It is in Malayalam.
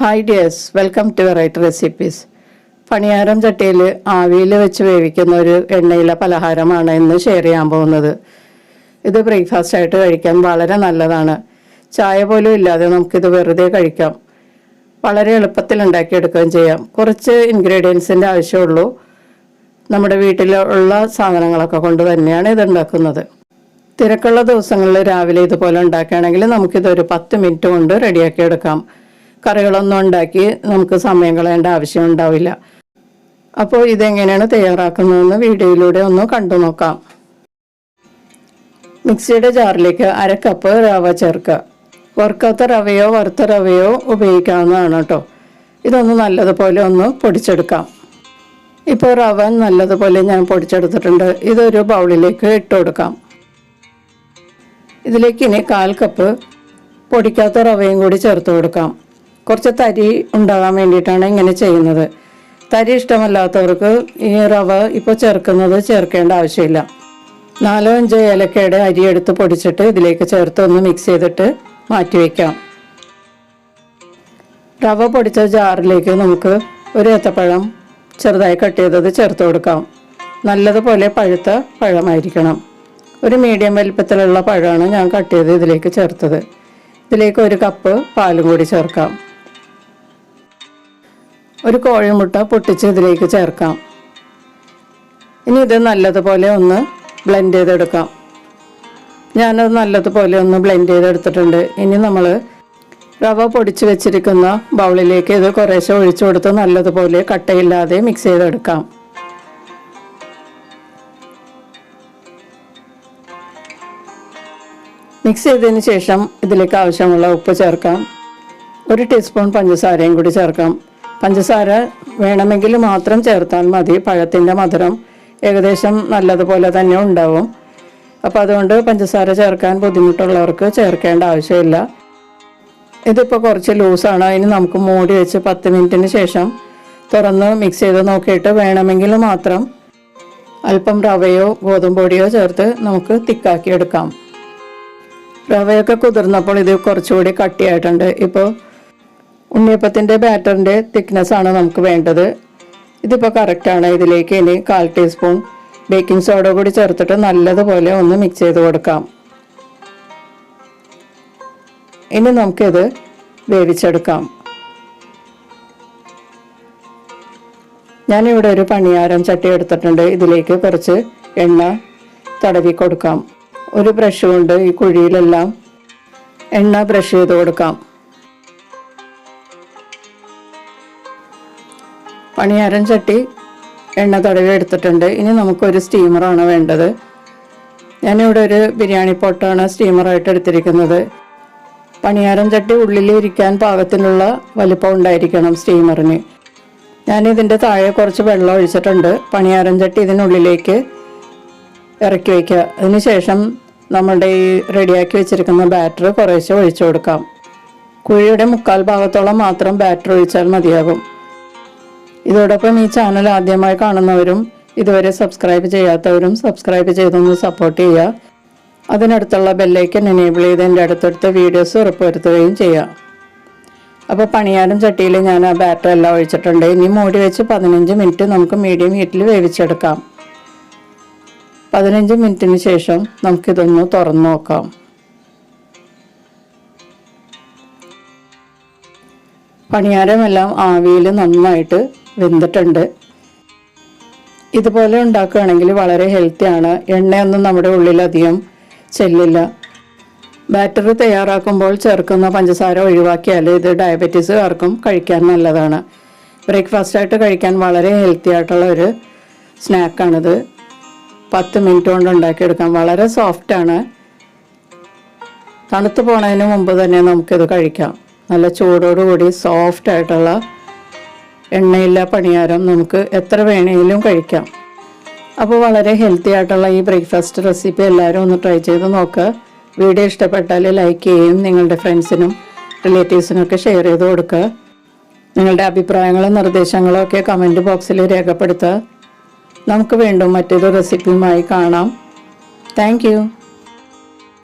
Hi dears welcome to variety recipes paniyaram ചട്ടിയിൽ ആവിയിൽ വെച്ച് വേവിക്കുന്ന ഒരു എണ്ണയിലെ പലഹാരമാണ് ഇന്ന് ഷെയർ ചെയ്യാൻ പോകുന്നത്. ഇത് ബ്രേക്ക്ഫാസ്റ്റ് ആയിട്ട് കഴിക്കാൻ വളരെ നല്ലതാണ്. ചായ പോലും ഇല്ലാതെ നമുക്കിത് വെറുതെ കഴിക്കാം. വളരെ എളുപ്പത്തിൽ ഉണ്ടാക്കിയെടുക്കുകയും ചെയ്യാം. കുറച്ച് ഇൻഗ്രീഡിയൻസിന്റെ ആവശ്യമുള്ളൂ. നമ്മുടെ വീട്ടിലുള്ള സാധനങ്ങളൊക്കെ കൊണ്ട് തന്നെയാണ് ഇത് ഉണ്ടാക്കുന്നത്. തിരക്കുള്ള ദിവസങ്ങളിൽ രാവിലെ ഇതുപോലെ ഉണ്ടാക്കുകയാണെങ്കിൽ നമുക്കിത് ഒരു പത്ത് മിനിറ്റ് കൊണ്ട് റെഡിയാക്കി എടുക്കാം. കറികളൊന്നും ഉണ്ടാക്കി നമുക്ക് സമയം കളയേണ്ട ആവശ്യം ഉണ്ടാവില്ല. അപ്പോൾ ഇതെങ്ങനെയാണ് തയ്യാറാക്കുന്നതെന്ന് വീഡിയോയിലൂടെ ഒന്ന് കണ്ടു നോക്കാം. മിക്സിയുടെ ജാറിലേക്ക് അര കപ്പ് റവ ചേർക്കുക. വറുക്കാത്ത റവയോ വറുത്ത റവയോ ഉപയോഗിക്കാവുന്നതാണ് കേട്ടോ. ഇതൊന്ന് നല്ലതുപോലെ ഒന്ന് പൊടിച്ചെടുക്കാം. ഇപ്പോൾ റവ നല്ലതുപോലെ ഞാൻ പൊടിച്ചെടുത്തിട്ടുണ്ട്. ഇതൊരു ബൗളിലേക്ക് ഇട്ട് കൊടുക്കാം. ഇതിലേക്ക് ഇനി കാൽ കപ്പ് പൊടിക്കാത്ത റവയും കൂടി ചേർത്ത് കൊടുക്കാം. കുറച്ച് തരി ഉണ്ടാകാൻ വേണ്ടിയിട്ടാണ് ഇങ്ങനെ ചെയ്യുന്നത്. തരി ഇഷ്ടമല്ലാത്തവർക്ക് ഈ റവ ഇപ്പോൾ ചേർക്കുന്നത് ചേർക്കേണ്ട ആവശ്യമില്ല. നാലോ അഞ്ചോ ഏലക്കയുടെ അരി എടുത്ത് പൊടിച്ചിട്ട് ഇതിലേക്ക് ചേർത്ത് ഒന്ന് മിക്സ് ചെയ്തിട്ട് മാറ്റി വയ്ക്കാം റവ പൊടിച്ച ജാറിലേക്ക് നമുക്ക് ഒരു ഏത്തപ്പഴം ചെറുതായി കട്ട് ചെയ്തത് ചേർത്ത് കൊടുക്കാം. നല്ലതുപോലെ പഴുത്ത പഴമായിരിക്കണം. ഒരു മീഡിയം വലിപ്പത്തിലുള്ള പഴമാണ് ഞാൻ കട്ട് ചെയ്ത് ഇതിലേക്ക് ചേർത്തത്. ഇതിലേക്ക് ഒരു കപ്പ് പാലും കൂടി ചേർക്കാം. ഒരു കോഴിമുട്ട പൊട്ടിച്ച് ഇതിലേക്ക് ചേർക്കാം. ഇനി ഇത് നല്ലതുപോലെ ഒന്ന് ബ്ലെൻഡ് ചെയ്തെടുക്കാം. ഞാനത് നല്ലതുപോലെ ഒന്ന് ബ്ലെൻഡ് ചെയ്തെടുത്തിട്ടുണ്ട്. ഇനി നമ്മൾ റവ പൊടിച്ച് വെച്ചിരിക്കുന്ന ബൗളിലേക്ക് ഇത് കുറേശ്ശെ ഒഴിച്ചു കൊടുത്ത് നല്ലതുപോലെ കട്ടയില്ലാതെ മിക്സ് ചെയ്തെടുക്കാം. മിക്സ് ചെയ്തതിന് ശേഷം ഇതിലേക്ക് ആവശ്യമുള്ള ഉപ്പ് ചേർക്കാം. ഒരു ടീസ്പൂൺ പഞ്ചസാരയും കൂടി ചേർക്കാം. പഞ്ചസാര വേണമെങ്കിൽ മാത്രം ചേർത്താൽ മതി. പഴത്തിന്റെ മധുരം ഏകദേശം നല്ലതുപോലെ തന്നെ ഉണ്ടാവും. അപ്പോൾ അതുകൊണ്ട് പഞ്ചസാര ചേർക്കാൻ ബുദ്ധിമുട്ടുള്ളവർക്ക് ചേർക്കേണ്ട ആവശ്യമില്ല. ഇതിപ്പോൾ കുറച്ച് ലൂസാണ്. അതിന് നമുക്ക് മൂടി വെച്ച് പത്ത് മിനിറ്റിന് ശേഷം തുറന്ന് മിക്സ് ചെയ്ത് നോക്കിയിട്ട് വേണമെങ്കിൽ മാത്രം അല്പം റവയോ ഗോതമ്പ് പൊടിയോ ചേർത്ത് നമുക്ക് തിക്കാക്കി എടുക്കാം റവയൊക്കെ കുതിർന്നപ്പോൾ ഇത് കുറച്ചുകൂടി കട്ടിയായിട്ടുണ്ട്. ഇപ്പോൾ ഉണ്ണിയപ്പത്തിന്റെ ബാറ്ററിന്റെ തിക്നെസ് ആണ് നമുക്ക് വേണ്ടത്. ഇതിപ്പോൾ കറക്റ്റാണ് ഇതിലേക്ക് ഇനി കാൽ ടീസ്പൂൺ ബേക്കിംഗ് സോഡ കൂടി ചേർത്തിട്ട് നല്ലതുപോലെ ഒന്ന് മിക്സ് ചെയ്ത് കൊടുക്കാം. ഇനി നമുക്കിത് വേവിച്ചെടുക്കാം. ഞാനിവിടെ ഒരു പണിയാരം ചട്ടി എടുത്തിട്ടുണ്ട്. ഇതിലേക്ക് കുറച്ച് എണ്ണ തടവി കൊടുക്കാം. ഒരു ബ്രഷ് കൊണ്ട് ഈ കുഴിയിലെല്ലാം എണ്ണ ബ്രഷ് ചെയ്ത് കൊടുക്കാം. പണിയാരം ചട്ടി എണ്ണ തടവി എടുത്തിട്ടുണ്ട്. ഇനി നമുക്കൊരു സ്റ്റീമറാണ് വേണ്ടത്. ഞാനിവിടെ ഒരു ബിരിയാണി പോട്ടാണ് സ്റ്റീമറായിട്ട് എടുത്തിരിക്കുന്നത്. പണിയാരൻ ചട്ടി ഉള്ളിൽ ഇരിക്കാൻ പാകത്തിനുള്ള വലിപ്പം ഉണ്ടായിരിക്കണം സ്റ്റീമറിന്. ഞാനിതിന്റെ താഴെ കുറച്ച് വെള്ളം ഒഴിച്ചിട്ടുണ്ട്. പണിയാരൻ ചട്ടി ഇതിനുള്ളിലേക്ക് ഇറക്കി വയ്ക്കുക. അതിനുശേഷം നമ്മുടെ ഈ റെഡിയാക്കി വെച്ചിരിക്കുന്ന ബാറ്റർ കുറേശ്ശെ ഒഴിച്ചു കൊടുക്കാം. കുഴിയുടെ മുക്കാൽ ഭാഗത്തോളം മാത്രം ബാറ്റർ ഒഴിച്ചാൽ മതിയാകും. ഇതോടൊപ്പം ഈ ചാനൽ ആദ്യമായി കാണുന്നവരും ഇതുവരെ സബ്സ്ക്രൈബ് ചെയ്യാത്തവരും സബ്സ്ക്രൈബ് ചെയ്തൊന്ന് സപ്പോർട്ട് ചെയ്യുക. അതിനടുത്തുള്ള ബെല്ലൈക്കൻ എനേബിൾ ചെയ്ത് എന്റെ അടുത്തടുത്ത വീഡിയോസ് ഉറപ്പുവരുത്തുകയും ചെയ്യാം അപ്പോൾ പണിയാനും ചട്ടിയിൽ ഞാൻ ആ ബാറ്റർ എല്ലാം ഒഴിച്ചിട്ടുണ്ട്. ഇനി മൂടി വെച്ച് പതിനഞ്ച് മിനിറ്റ് നമുക്ക് മീഡിയം ഹീറ്റിൽ വേവിച്ചെടുക്കാം. പതിനഞ്ച് മിനിറ്റിന് ശേഷം നമുക്കിതൊന്ന് തുറന്നു നോക്കാം. പണിയാരമെല്ലാം ആവിയിൽ നന്നായിട്ട് വെന്തിട്ടുണ്ട്. ഇതുപോലെ ഉണ്ടാക്കുകയാണെങ്കിൽ വളരെ ഹെൽത്തിയാണ് എണ്ണയൊന്നും നമ്മുടെ ഉള്ളിലധികം ചെല്ലില്ല. ബാറ്ററി തയ്യാറാക്കുമ്പോൾ ചേർക്കുന്ന പഞ്ചസാര ഒഴിവാക്കിയാൽ ഇത് ഡയബറ്റീസുകാർക്കും കഴിക്കാൻ നല്ലതാണ്. ബ്രേക്ക്ഫാസ്റ്റായിട്ട് കഴിക്കാൻ വളരെ ഹെൽത്തി ആയിട്ടുള്ള ഒരു സ്നാക്കാണിത് പത്ത് മിനിറ്റ് കൊണ്ട് ഉണ്ടാക്കിയെടുക്കാം വളരെ സോഫ്റ്റാണ് തണുത്ത് പോണതിന് മുമ്പ് തന്നെ നമുക്കിത് കഴിക്കാം. നല്ല ചൂടോടുകൂടി സോഫ്റ്റ് ആയിട്ടുള്ള എണ്ണയില്ല പണിയാരം നമുക്ക് എത്ര വേണമെങ്കിലും കഴിക്കാം. അപ്പോൾ വളരെ ഹെൽത്തി ആയിട്ടുള്ള ഈ ബ്രേക്ക്ഫാസ്റ്റ് റെസിപ്പി എല്ലാവരും ഒന്ന് ട്രൈ ചെയ്ത് നോക്കുക വീഡിയോ ഇഷ്ടപ്പെട്ടാൽ ലൈക്ക് ചെയ്യുകയും നിങ്ങളുടെ ഫ്രണ്ട്സിനും റിലേറ്റീവ്സിനും ഒക്കെ ഷെയർ ചെയ്ത് കൊടുക്കുക നിങ്ങളുടെ അഭിപ്രായങ്ങളും നിർദ്ദേശങ്ങളും ഒക്കെ കമന്റ് ബോക്സിൽ രേഖപ്പെടുത്തുക നമുക്ക് വീണ്ടും മറ്റൊരു റെസിപ്പിയുമായി കാണാം. താങ്ക്